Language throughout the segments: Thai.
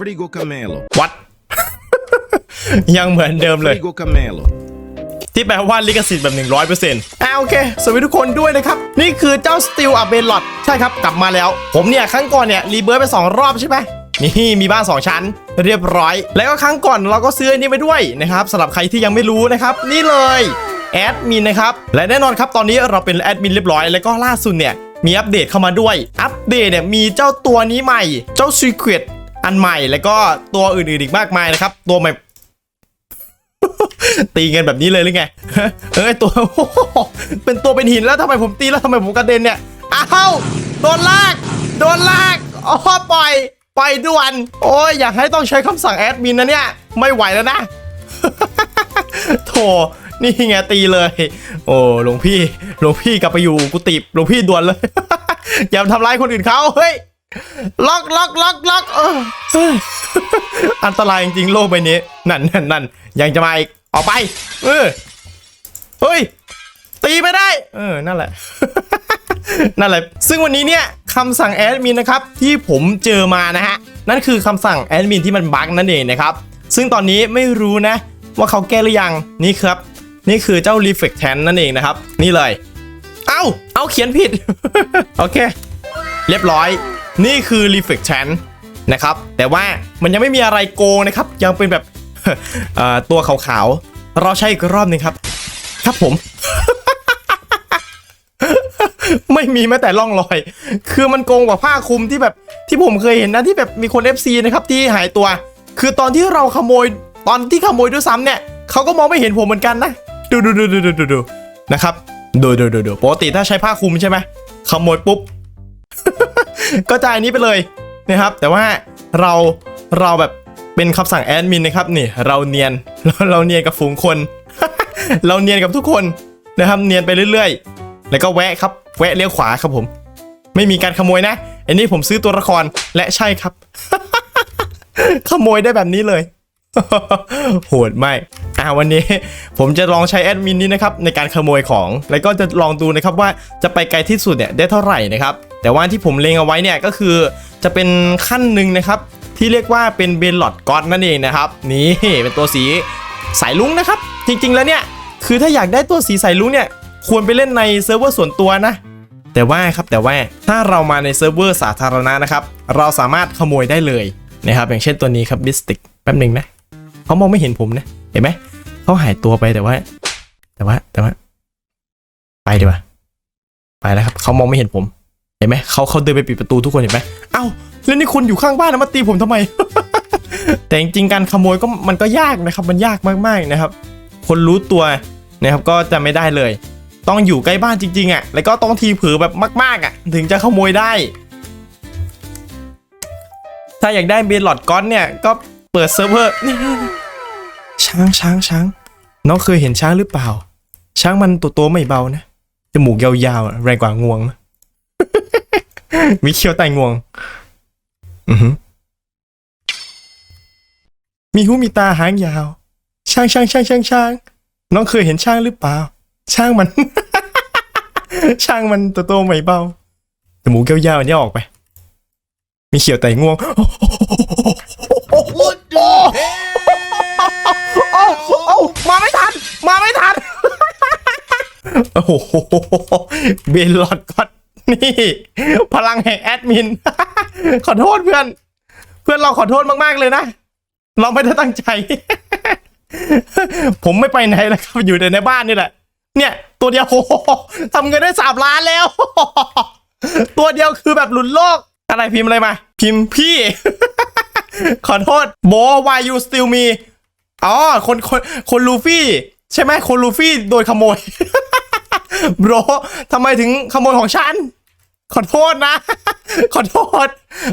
Frigo Camelo. วัดยังเหมือนเดิมเลย Frigo Camelo. ที่แปลว่าลิขสิทธิ์แบบ 100%อ่าโอเค สวัสดีทุกคนด้วยนะครับ นี่คือเจ้าสติลอัเบลลอดใช่ครับ กลับมาแล้ว ผมเนี่ย ครั้งก่อนเนี่ย รีเบิร์ไป 2 รอบใช่ไหมนี่มีบ้าน 2 ชั้น เรียบร้อย แล้วก็ครั้งก่อนเราก็ซื้ออันนี้ไปด้วยนะครับสำหรับใครที่ยังไม่รู้นะครับ นี่เลยแอดมินนะครับ และแน่นอนครับตอนนี้เราเป็นแอดมินเรียบร้อย แล้วก็ล่าสุดเนี่ยมีอัปเดตเข้ามาด้วย อัปเดตเนี่ยมีเจ้าตัวนี้ใหม่ เจ้า Secret อันใหม่แล้วก็ตัวอื่นๆอีกมากมายนะครับ ตัวใหม่ตีกันแบบนี้เลยหรือไง เอ้ยตัวเป็นตัวเป็นหินแล้วทำไมผมตีแล้วทำไมผมกระเด็นเนี่ย อ้าวโดนลาก โดนลากอ๋อปล่อย ปล่อยด่วน โอ้ยอยากให้ต้องใช้คำสั่งแอดมินนะเนี่ย ไม่ไหวแล้วนะ โถนี่ไงตีเลย โอ้หลวงพี่ หลวงพี่กลับไปอยู่กุฏิหลวงพี่ด่วนเลย อย่าทำร้ายคนอื่นเขาเฮ้ย ล็อกล็อกล็อกล็อกอืออันตรายจริงๆโลกใบนี้ นั่นนั่นนั่นยังจะมาอีกออกไป เออเฮ้ย ตีไม่ได้ เออ นั่นแหละ นั่นแหละ ซึ่งวันนี้เนี่ยคำสั่งแอดมินนะครับ ที่ผมเจอมานะฮะ นั่นคือคำสั่งแอดมินที่มันบั๊กนั่นเองนะครับ ซึ่งตอนนี้ไม่รู้นะ ว่าเขาแก้หรือยังนี่ครับ นี่คือเจ้า Reflect t a n นั่นเองนะครับ นี่เลย เอ้า เอาเขียนผิด โอเค เรียบร้อย นี่คือ Reflect t a n นะครับ แต่ว่ามันยังไม่มีอะไรโกงนะครับ ยังเป็นแบบตัวขาวๆ เราใช้อีกรอบหนึงครับ ครับผม ไม่มีแม้แต่ร่องรอย คือมันโกงกว่าผ้าคลุมที่แบบที่ผมเคยเห็นนะที่แบบมีคน FC นะครับที่หายตัว คือตอนที่เราขโมยตอนที่ขโมยด้วยซ้ำเนี่ยเขาก็มองไม่เห็นผมเหมือนกันนะดูดูดูดูดูดูดูนะครับดูดูดูดูปกติถ้าใช้ผ้าคลุมใช่ไหมขโมยปุ๊บ ก็จ่ายนี้ไปเลยนะครับ แต่ว่าเราเราแบบเป็นคำสั่งแอดมินนะครับนี่เราเนียนเราเราเนียนกับฝูงคน เราเนียนกับทุกคนนะครับ เนียนไปเรื่อย ๆ แล้วก็แวะครับ แวะเลี้ยวขวาครับผม ไม่มีการขโมยนะอันนี้ผมซื้อตัวละครและใช่ครับ ขโมยได้แบบนี้เลย โหดไม่อ่าวันนี้ผมจะลองใช้แอดมินนี้นะครับในการขโมยของ แล้วก็จะลองดูนะครับว่าจะไปไกลที่สุดเนี่ยได้เท่าไหร่นะครับ แต่ว่าที่ผมเลงเอาไว้เนี่ยก็คือจะเป็นขั้นหนึ่งนะครับ ที่เรียกว่าเป็นเบลลอดก็อดนั่นเองนะครับ นี่เป็นตัวสีสายลุ้งนะครับ จริง ๆ แล้วเนี่ยคือถ้าอยากได้ตัวสีสายลุ้งเนี่ยควรไปเล่นในเซิร์ฟเวอร์ส่วนตัวนะ แต่ว่าครับแต่ว่าถ้าเรามาในเซิร์ฟเวอร์สาธารณะนะครับ เราสามารถขโมยได้เลยนะครับ อย่างเช่นตัวนี้ครับบิสติกแป๊บหนึ่งนะ เขามองไม่เห็นผมนะ เห็นไหม เขาหายตัวไปแต่ว่า แต่ว่าแต่ว่า ไปดีกว่า ไปแล้วครับ เขามองไม่เห็นผม เห็นไหม เขาเขาเดินไปปิดประตูทุกคนเห็นไหมเอ้า แล้วนี่คนอยู่ข้างบ้านนะมาตีผมทำไม แต่จริงๆการขโมยก็มันก็ยากนะครับ มันยากมากๆนะครับ คนรู้ตัวนะครับก็จะไม่ได้เลย ต้องอยู่ใกล้บ้านจริงๆอะ แล้วก็ต้องทีเผือแบบมาก ๆอะ ถึงจะขโมยได้ ถ้าอยากได้เบลลอดก้อนเนี่ยก็เปิดเซิร์ฟเวอร์ ช้างช้างช้างน้องเคยเห็นช้างหรือเปล่า ช้างมันตัวโตไม่เบานะจมูกยาวๆแรงกว่างวง มีเขี้ยวไตงวง อือมีหูมีตาหางยาว ช้างช้างช้างช้างช้างน้องเคยเห็นช้างหรือเปล่าช่างมันช่างมันตัวโตไม่เบาแต่หมูยาวๆอันนี้ออกไป มีเขียวไต่งวง What the hell? มาไม่ทัน มาไม่ทัน โอ้โหเบลลอดก็อดนี่ พลังแห่งแอดมิน ขอโทษเพื่อน เพื่อนเราขอโทษมาก ๆ เลยนะ เราไม่ได้ตั้งใจ ผมไม่ไปไหนแล้วครับ อยู่แต่ในบ้านนี่แหละ เนี่ย ตัวเดียวโอ้โหทำเงินได้สามล้านแล้ว ตัวเดียวคือแบบหลุนโลก อะไรพิมพ์อะไรมา พิมพ์พี่ ขอโทษโบ why you still me อ๋อคนคนคนลูฟี่ ใช่ไหมคนลูฟี่โดนขโมยโบรทำไมถึงขโมยของฉัน ขอโทษนะ ขอโทษ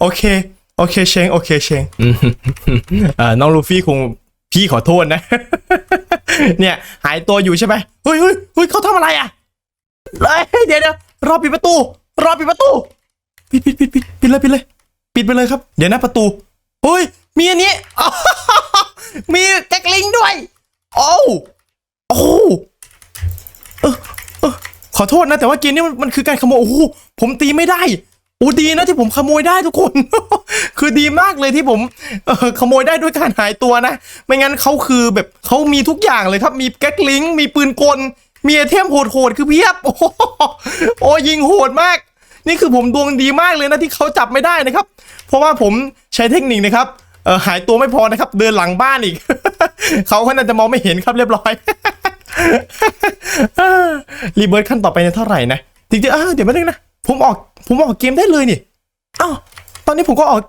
โอเค โอเคเชงโอเคเชงอืมเอ่อน้องลูฟี่คงพี่ขอโทษนะ เนี่ย หายตัวอยู่ใช่ไหมเฮ้ยเฮ้ยเฮ้ยเขาทำอะไรอะเฮ้ยเดี๋ยวเดี๋ยวรอปิดประตู รอปิดประตู ปิดปิดปิดปิดปิดเลยปิดเลย ปิดไปเลยครับ เดี๋ยวนะประตู เฮ้ย มีอันนี้ มีแจ็คลิงด้วย โอ้โอ้เออเออขอโทษนะ แต่ว่าเกมนี้มันมันคือการขโมย โอ้โห ผมตีไม่ได้โอ้ดีนะที่ผมขโมยได้ทุกคน คือดีมากเลยที่ผมเออขโมยได้ด้วยการหายตัวนะ ไม่งั้นเขาคือแบบเขามีทุกอย่างเลยครับ มีแก๊กลิงมีปืนกล มีไอเทมโหดๆคือเพียบ โอ้โอ้ยิงโหดมาก นี่คือผมดวงดีมากเลยนะที่เขาจับไม่ได้นะครับ เพราะว่าผมใช้เทคนิคนะครับ เออหายตัวไม่พอนะครับ เดินหลังบ้านอีก เขาก็น่าจะมองไม่เห็นครับเรียบร้อย รีเบิร์ตขั้นต่อไปเนี่ยเท่าไหร่นะจริงๆเดี๋ยวไม่ได้นะ ผมออก ผมออกเกมได้เลยนี่อ้าวตอนนี้ผมก็ออก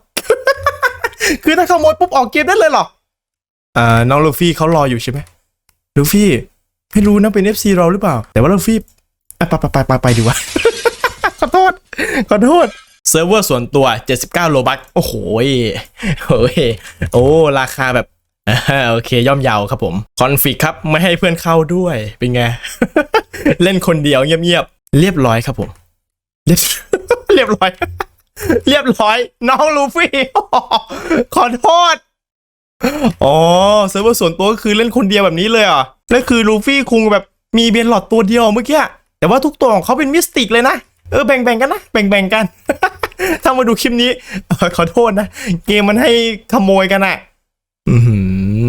คือถ้าขโมยปุ๊บออกเกมได้เลยเหรออ่าน้องลูฟี่เขารออยู่ใช่ไหมลูฟี่ไม่รู้นะเป็น FC เราหรือเปล่า แต่ว่าลูฟี่ไปไปไปไปไปดีกว่าขอโทษขอโทษ เซิร์ฟเวอร์ส่วนตัว 79 โลบัคโอ้โหโอ้ยโอ้ราคาแบบโอเคย่อมเยาวครับผม คอนฟิกครับ ไม่ให้เพื่อนเข้าด้วย เป็นไง เล่นคนเดียวเงียบๆ เรียบร้อยครับผม เรียบเรียบร้อย เรียบร้อย น้องลูฟี่ ขอโทษ อ๋อเซิร์ฟเวอร์ส่วนตัวก็คือเล่นคนเดียวแบบนี้เลยอะแล้วคือลูฟี่คุงแบบมีเบียนหลอดตัวเดียวเมื่อกี้แต่ว่าทุกตัวของเขาเป็นมิสติกเลยนะ เออแบ่งๆกันนะแบ่งๆกัน ถ้ามาดูคลิปนี้ขอโทษนะ เกมมันให้ขโมยกันอะอือหื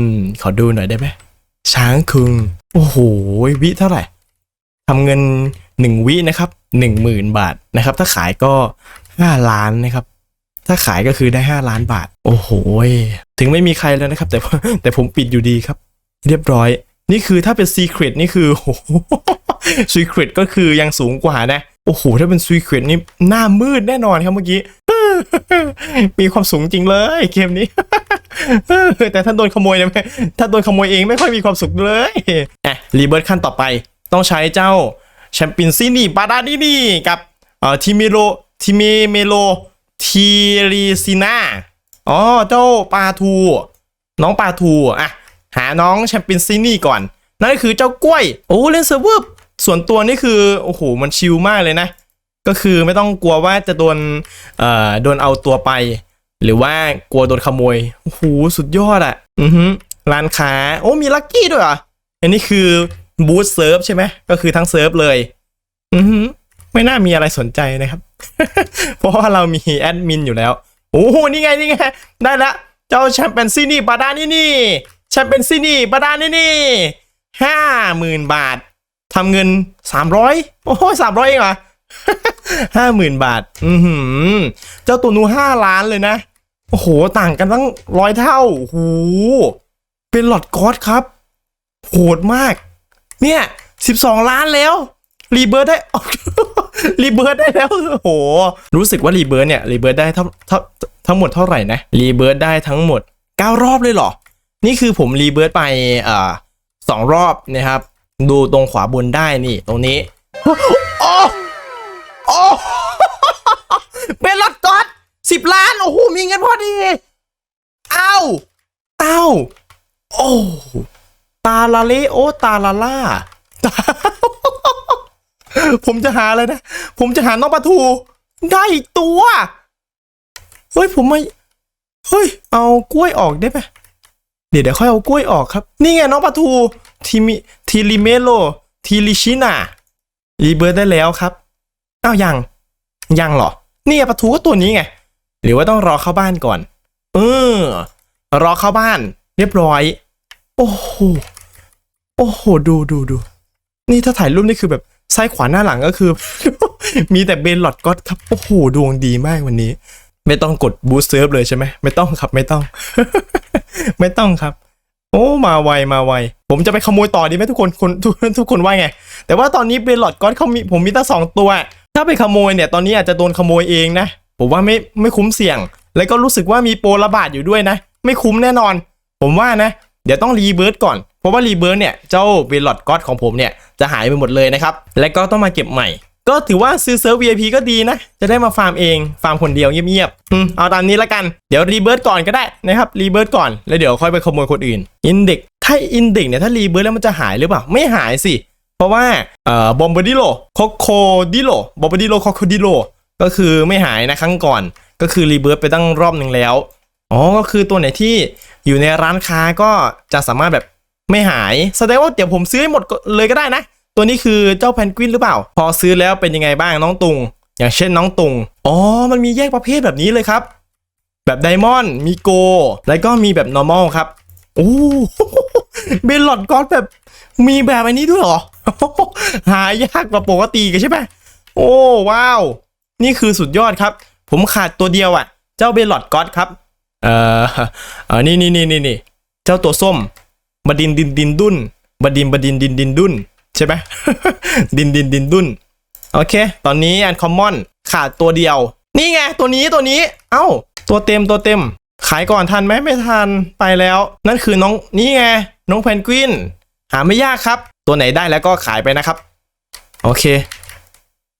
อขอดูหน่อยได้ไหมช้างคุง โอ้โหวิเท่าไหร่ทำเงินหนึ่งวินะครับหนึ่งหมื่นบาทนะครับ ถ้าขายก็ห้าล้านนะครับ ถ้าขายก็คือได้ห้าล้านบาท โอ้โหถึงไม่มีใครแล้วนะครับ แต่แต่ผมปิดอยู่ดีครับ เรียบร้อย นี่คือถ้าเป็น Secret นี่คือโอ้โห Secret ก็คือยังสูงกว่านะ โอ้โห ถ้าเป็น Secret นี่หน้ามืดแน่นอนครับเมื่อกี้ มีความสูงจริงเลยเกมนี้ แต่ถ้าโดนขโมยเนี่ยถ้าโดนขโมยเองไม่ค่อยมีความสุขเลยอะรีเบิร์ตขั้นต่อไป ต้องใช้เจ้าแชมเปิยนซีนี่บาดานี่นี่กับเอ่อทิเมโรทิเมเมโลทีรีซิน่าอ๋อเจ้าปลาทู น้องปลาทูอะหาน้องแชมเปิยนซีนี่ก่อน นั่นก็คือเจ้ากล้วย โอ้เล่นเซิร์ฟเวอร์ ส่วนตัวนี่คือโอ้โหมันชิลมากเลยนะ ก็คือไม่ต้องกลัวว่าจะโดนเอ่อโดนเอาตัวไป หรือว่ากลัวโดนขโมยโอ้โหสุดยอดอะอือฮึร้านค้าโอ้มีลัคกี้ด้วยอะอันนี้คือบูธเซิร์ฟใช่ไหมก็คือทั้งเซิร์ฟเลย อือฮึไม่น่ามีอะไรสนใจนะครับ เพราะว่าเรามีแอดมินอยู่แล้วโอ้โหนี่ไงนี่ไงได้ละเจ้าแชมเปี้ยนซีนี่บาดานี่นี่แชมเปี้ยนซีนี่บาดานี่นี่ห้าหมื่นบาท ทำเงินสามร้อยโอ้ยสามร้อยเองเหรอห้าหมื่นบาท อือหือเจ้าตัวนูห้าล้านเลยนะ โอ้โห ต่างกันตั้งร้อยเท่าโอ้โหเป็นหลอดกอสครับ โหดมาก เนี่ยสิบสองล้านแล้ว รีเบิร์ดได้รีเบิร์ดได้แล้วโอ้โหรู้สึกว่ารีเบิร์ดเนี่ย รีเบิร์ดได้ท่าเท่าทั้งหมดเท่าไหร่นะ รีเบิร์ดได้ทั้งหมดเก้ารอบเลยเหรอ นี่คือผมรีเบิร์ดไปอ่าสองรอบนะครับ ดูตรงขวาบนได้นี่ ตรงนี้โอ้โอ้เป็นรถกอดสิบล้าน โอ้โห มีเงินพอดีเอ้าเอ้าโอ้ตาลาเลโอตาลาล่า ผมจะหาอะไรนะ ผมจะหาน้องปลาทู ได้อีกตัว เฮ้ย ผมไม่ เฮ้ย เอากล้วยออกได้ไหม เดี๋ยวเดี๋ยวค่อยเอากล้วยออกครับ นี่ไงน้องปลาทูทีมิทีริเมโลทีริชินารีเบิร์ดได้แล้วครับอ้าวยัง ยังเหรอเนี่ยปลาทูก็ตัวนี้ไง หรือว่าต้องรอเข้าบ้านก่อน เออ รอเข้าบ้าน เรียบร้อย โอ้โห โอ้โห ดูดูดู นี่ถ้าถ่ายรูปนี่คือแบบซ้ายขวาหน้าหลังก็คือ มีแต่เบนหลอดก็อตครับ โอ้โห ดวงดีมากวันนี้ ไม่ต้องกดบูสต์เซิร์ฟเลยใช่ไหมไม่ต้องครับไม่ต้อง ไม่ต้องครับ โอ้มาไวมาไว ผมจะไปขโมยต่อดีไหมทุกคนคนทุกทุกคนว่าไง แต่ว่าตอนนี้เบนหลอดก็อตเขามีผมมีตั้งสองตัว ถ้าไปขโมยเนี่ย ตอนนี้อาจจะโดนขโมยเองนะ ผมว่าไม่ไม่คุ้มเสี่ยง แล้วก็รู้สึกว่ามีโปรระบาดอยู่ด้วยนะ ไม่คุ้มแน่นอน ผมว่านะ เดี๋ยวต้องรีเบิร์ตก่อน เพราะว่ารีเบิร์ตเนี่ยเจ้าเบลลอดก็อดของผมเนี่ยจะหายไปหมดเลยนะครับ และก็ต้องมาเก็บใหม่ ก็ถือว่าซื้อเซิร์ฟ VIP ก็ดีนะ จะได้มาฟาร์มเอง ฟาร์มคนเดียวเงียบๆเอาตามนี้ละกัน เดี๋ยวรีเบิร์ตก่อนก็ได้นะครับ รีเบิร์ตก่อน แล้วเดี๋ยวค่อยไปขโมยคนอื่น อินเด็กถ้าอินเด็กเนี่ยถ้ารีเบิร์ตแล้วมันจะหายหรือเปล่า ไม่หายสิ เพราะว่าเอ่อบอมบดิโลโคโคดิโลบอมบดิโลโคโคดิโลก็คือไม่หายนะครั้งก่อน ก็คือรีเบิร์ตไปตั้งรอบหนึ่งแล้ว อ๋อ ก็คือตัวไหนที่อยู่ในร้านค้าก็จะสามารถแบบไม่หาย แสดงว่าเดี๋ยวผมซื้อให้หมดเลยก็ได้นะ ตัวนี้คือเจ้าแพนกวินหรือเปล่า พอซื้อแล้วเป็นยังไงบ้างน้องตุง อย่างเช่นน้องตุง อ๋อ มันมีแยกประเภทแบบนี้เลยครับ แบบไดมอนด์มีโก แล้วก็มีแบบ normal ครับโอ้เบลลอดก็อดแบบมีแบบอันนี้ด้วยเหรอ หายากกว่าปกติกันใช่ไหมโอ้ว้าว นี่คือสุดยอดครับ ผมขาดตัวเดียวอะ เจ้าเบลลอดก็อดครับ เอ่อเออนี่นี่นี่นี่นี่เจ้าตัวส้มบดินดินดินดุนบดินบดินดินดินดุน ใช่ไหมดินดินดินดุนโอเค ตอนนี้อันคอมมอนขาดตัวเดียว นี่ไง ตัวนี้ตัวนี้ เอ้า ตัวเต็มตัวเต็ม ขายก่อนทันไหมไม่ทันไปแล้ว นั่นคือน้องนี่ไง น้องเพนกวิน หาไม่ยากครับ ตัวไหนได้แล้วก็ขายไปนะครับ โอเค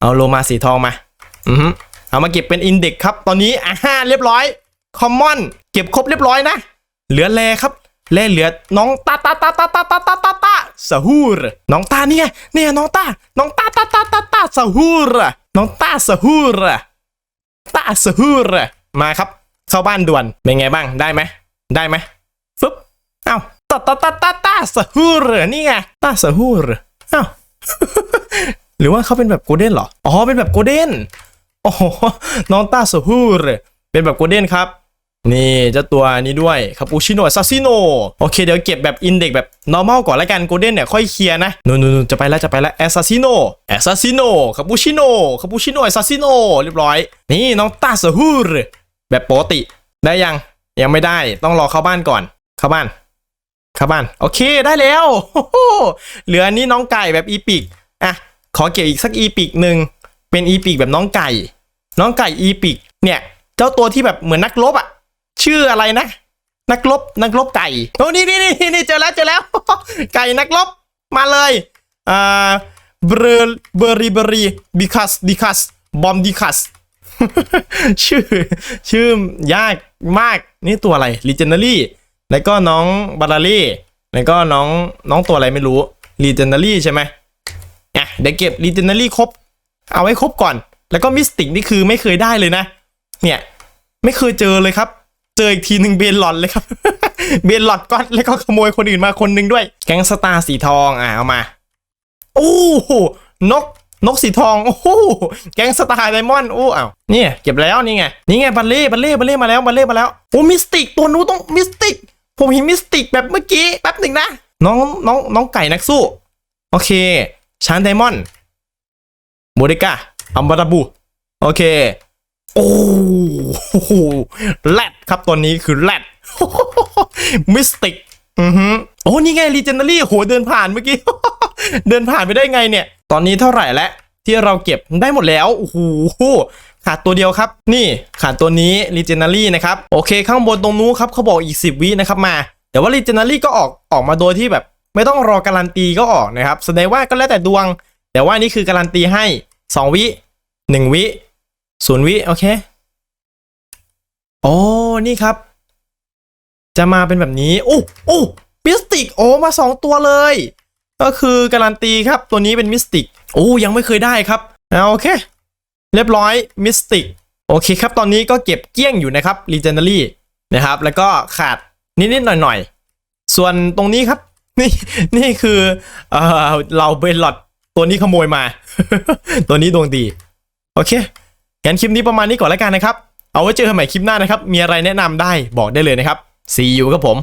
เอาโลมาสีทองมา อือฮึเอามาเก็บเป็นอินเด็กครับ ตอนนี้อ่าเรียบร้อย คอมมอน เก็บครบเรียบร้อยนะ เหลือแลครับ แลเหลือน้องตาตาตาตาตาตาตาตาตาสะฮูรน้องตานี่ไงเนี่ยน้องตาน้องตาตาตาตาตาสะฮูรน้องตาสะฮูรตาสะฮูรมาครับ เข้าบ้านด่วนเป็นไงบ้างได้ไหมได้ไหมฟึบเอ้าตาตาตาตาตาสะฮูรนี่ไงตาสะฮูรเอ้าหรือว่าเขาเป็นแบบโกลเด้นเหรออ๋อเป็นแบบโกลเด้นโอ้โหน้องตาสฮูรเป็นแบบโกลเด้นครับ นี่เจ้าตัวนี้ด้วยคาปูชิโน่ซาซิโนโอเคเดี๋ยวเก็บแบบอินเด็กแบบ normal ก่อนล้วกันโกลเด้นเนี่ยค่อยเคลียร์นะนู่นๆจะไปแล้วจะไปแล้วแอสซาซิโนแอสซาซิโนคาปูชิโน่คาปูชิโน่แอสซาซิโนเรียบร้อย นี่น้องตาสฮูรแบบปกติได้ยังยังไม่ได้ต้องรอเข้าบ้านก่อนเข้าบ้านเข้าบ้าน โอเคได้แล้วเหลืออันนี้น้องไก่แบบอีปิกอะขอเก็บอีกสักอีปิกหนึ่งเป็นอีปิกแบบน้องไก่ น้องไก่อีปิกเนี่ย เจ้าตัวที่แบบเหมือนนักรบอะ ชื่ออะไรนะ นักรบนักรบไก่โอ้นี่นี่นี่นี่เจอแล้วเจอแล้ว ไก่นักรบมาเลยอ่าเบรเบอรีเบอรีบิคัสดิคัสบอมดิคัสชื่อ ชื่อยากมากนี่ตัวอะไรลีเจน d รี่แล้วก็น้องบารารี่แล้วก็น้องน้องตัวอะไรไม่รู้ลีเจน d รี่ใช่ไหมอะเดี๋ยวเก็บลีเจน d รี่ครบ เอาไว้ครบก่อน แล้วก็มิสติกนี่คือไม่เคยได้เลยนะ เนี่ย ไม่เคยเจอเลยครับ ออีกทีหนึ่งเบนหลอนเลยครับ เบนหลอดก้อนแล้วก็ขโมยคนอื่นมาคนหนึ่งด้วย แก๊งสตาร์สีทองอะเอามา โอ้โหนกนกสีทองโอ้โหแก๊งสตาร์ไดมอนด์โอ้เอาเนี่ยเก็บแล้วนี่ไงนี่ไงบัลเล่บัลเล่บัลเล่มาแล้วบัลเล่มาแล้วโอ้มิสติกตัวนู้นต้องมิสติกผมเห็นมิสติกแบบเมื่อกี้แป๊บหนึ่งนะน้องน้องน้องไก่นักสู้ โอเคชางไดมอนด์โมเดกาอัมบาราบู โอเค โอ้โหแรดครับตัวนี้คือแรดมิสติกอือฮึโอ้นี่ไงรีเจน d รี่โหเดินผ่านเมื่อกี้ เดินผ่านไปได้ไงเนี่ย ตอนนี้เท่าไหร่แล้วที่เราเก็บได้หมดแล้วโอ้โหขาดตัวเดียวครับ นี่ขาดตัวนี้รีเจน d รี่นะครับ โอเคข้างบนตรงนู้นครับเขาบอกอีก 10 วินะครับมา แต่ว่ารีเจน d รี่ก็ออกออกมาโดยที่แบบ ไม่ต้องรอการันตีก็ออกนะครับแสดงว่าก็แล้วแต่ดวง แต่ว่านี่คือการันตีให้ 2 วิ 1 วิ ศูนย์วิโอเค โอ้นี่ครับ จะมาเป็นแบบนี้โอ้โอ้มิสติกโอ้มาสองตัวเลย ก็คือการันตีครับตัวนี้เป็นมิสติกโอ้ยังไม่เคยได้ครับเอาโอเค เรียบร้อยมิสติกโอเคครับ ตอนนี้ก็เก็บเกี้ยงอยู่นะครับ Legendary นะครับ แล้วก็ขาดนิดๆหน่อยๆ ส่วนตรงนี้ครับ นี่นี่คือเอ่อเราเบลลอดตัวนี้ขโมยมา ตัวนี้ดวงดี โอเค งั้นคลิปนี้ประมาณนี้ก่อนแล้วกันนะครับ เอาไว้เจอกันใหม่คลิปหน้านะครับ มีอะไรแนะนำได้บอกได้เลยนะครับ see you ครับผม